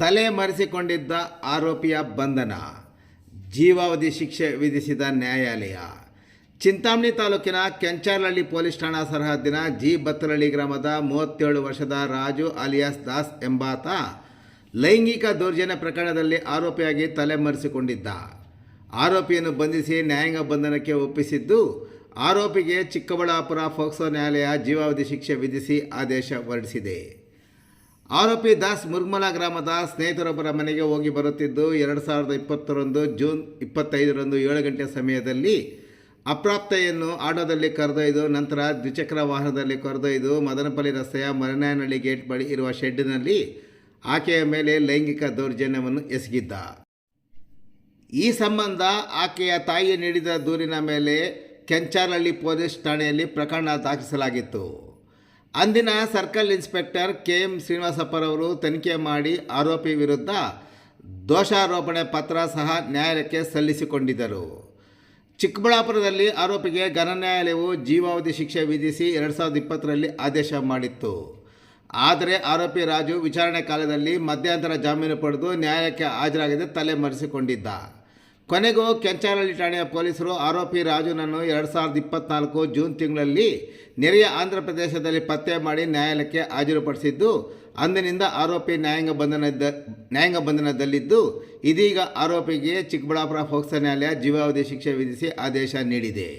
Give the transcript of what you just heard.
ತಲೆ ಮರೆಸಿಕೊಂಡಿದ್ದ ಆರೋಪಿಯ ಬಂಧನ, ಜೀವಾವಧಿ ಶಿಕ್ಷೆ ವಿಧಿಸಿದ ನ್ಯಾಯಾಲಯ. ಚಿಂತಾಮಣಿ ತಾಲೂಕಿನ ಕೆಂಚಾರ್ಲಹಳ್ಳಿ ಪೊಲೀಸ್ ಠಾಣಾ ಸರಹದ್ದಿನ ಜಿ ಬತ್ತಲಹಳ್ಳಿ ಗ್ರಾಮದ ಮೂವತ್ತೇಳು ವರ್ಷದ ರಾಜು ಅಲಿಯಾಸ್ ದಾಸ್ ಎಂಬಾತ ಲೈಂಗಿಕ ದೌರ್ಜನ್ಯ ಪ್ರಕರಣದಲ್ಲಿ ಆರೋಪಿಯಾಗಿ ತಲೆಮರೆಸಿಕೊಂಡಿದ್ದ ಆರೋಪಿಯನ್ನು ಬಂಧಿಸಿ ನ್ಯಾಯಾಂಗ ಬಂಧನಕ್ಕೆ ಒಪ್ಪಿಸಿದ್ದು, ಆರೋಪಿಗೆ ಚಿಕ್ಕಬಳ್ಳಾಪುರ ಫೋಕ್ಸೋ ನ್ಯಾಯಾಲಯ ಜೀವಾವಧಿ ಶಿಕ್ಷೆ ವಿಧಿಸಿ ಆದೇಶ ಹೊರಡಿಸಿದೆ. ಆರೋಪಿ ದಾಸ್ ಮುರ್ಮಲ ಗ್ರಾಮದ ಸ್ನೇಹಿತರೊಬ್ಬರ ಮನೆಗೆ ಹೋಗಿ ಬರುತ್ತಿದ್ದು ಎರಡು ಸಾವಿರದ ಇಪ್ಪತ್ತರಂದು ಜೂನ್ ಇಪ್ಪತ್ತೈದರಂದು ಏಳು ಗಂಟೆ ಸಮಯದಲ್ಲಿ ಅಪ್ರಾಪ್ತೆಯನ್ನು ಆಟೋದಲ್ಲಿ ಕರೆದೊಯ್ದು, ನಂತರ ದ್ವಿಚಕ್ರ ವಾಹನದಲ್ಲಿ ಕರೆದೊಯ್ದು ಮದನಪಲ್ಲಿ ರಸ್ತೆಯ ಮರನಾಯನಹಳ್ಳಿ ಗೇಟ್ ಬಳಿ ಇರುವ ಶೆಡ್ಡಿನಲ್ಲಿ ಆಕೆಯ ಮೇಲೆ ಲೈಂಗಿಕ ದೌರ್ಜನ್ಯವನ್ನು ಎಸಗಿದ್ದ. ಈ ಸಂಬಂಧ ಆಕೆಯ ತಾಯಿ ನೀಡಿದ ದೂರಿನ ಮೇಲೆ ಕೆಂಚಾರಹಳ್ಳಿ ಪೊಲೀಸ್ ಠಾಣೆಯಲ್ಲಿ ಪ್ರಕರಣ ದಾಖಲಿಸಲಾಗಿತ್ತು. ಅಂದಿನ ಸರ್ಕಲ್ ಇನ್ಸ್ಪೆಕ್ಟರ್ ಕೆ ಎಂ ಶ್ರೀನಿವಾಸಪ್ಪರವರು ತನಿಖೆ ಮಾಡಿ ಆರೋಪಿ ವಿರುದ್ಧ ದೋಷಾರೋಪಣೆ ಪತ್ರ ಸಹ ನ್ಯಾಯಾಲಯಕ್ಕೆ ಸಲ್ಲಿಸಿಕೊಂಡಿದ್ದರು. ಚಿಕ್ಕಬಳ್ಳಾಪುರದಲ್ಲಿ ಆರೋಪಿಗೆ ಘನ ನ್ಯಾಯಾಲಯವು ಜೀವಾವಧಿ ಶಿಕ್ಷೆ ವಿಧಿಸಿ ಎರಡು ಸಾವಿರದ ಇಪ್ಪತ್ತರಲ್ಲಿ ಆದೇಶ ಮಾಡಿತ್ತು. ಆದರೆ ಆರೋಪಿ ರಾಜು ವಿಚಾರಣೆ ಕಾಲದಲ್ಲಿ ಮಧ್ಯಂತರ ಜಾಮೀನು ಪಡೆದು ನ್ಯಾಯಾಲಯಕ್ಕೆ ಹಾಜರಾಗದೆ ತಲೆ ಮರೆಸಿಕೊಂಡಿದ್ದ. ಕೊನೆಗೂ ಕೆಂಚಾರಳ್ಳಿ ಠಾಣೆಯ ಪೊಲೀಸರು ಆರೋಪಿ ರಾಜುನನ್ನು ಎರಡು ಸಾವಿರದ ಇಪ್ಪತ್ನಾಲ್ಕು ಜೂನ್ ತಿಂಗಳಲ್ಲಿ ನೆರೆಯ ಆಂಧ್ರ ಪ್ರದೇಶದಲ್ಲಿ ಪತ್ತೆ ಮಾಡಿ ನ್ಯಾಯಾಲಯಕ್ಕೆ ಹಾಜರುಪಡಿಸಿದ್ದು ಅಂದಿನಿಂದ ಆರೋಪಿ ನ್ಯಾಯಾಂಗ ಬಂಧನದ ನ್ಯಾಯಾಂಗ ಬಂಧನದಲ್ಲಿದ್ದು, ಇದೀಗ ಆರೋಪಿಗೆ ಚಿಕ್ಕಬಳ್ಳಾಪುರ ಫೋಕ್ಸೋ ನ್ಯಾಯಾಲಯ ಜೀವಾವಧಿ ಶಿಕ್ಷೆ ವಿಧಿಸಿ ಆದೇಶ ನೀಡಿದೆ.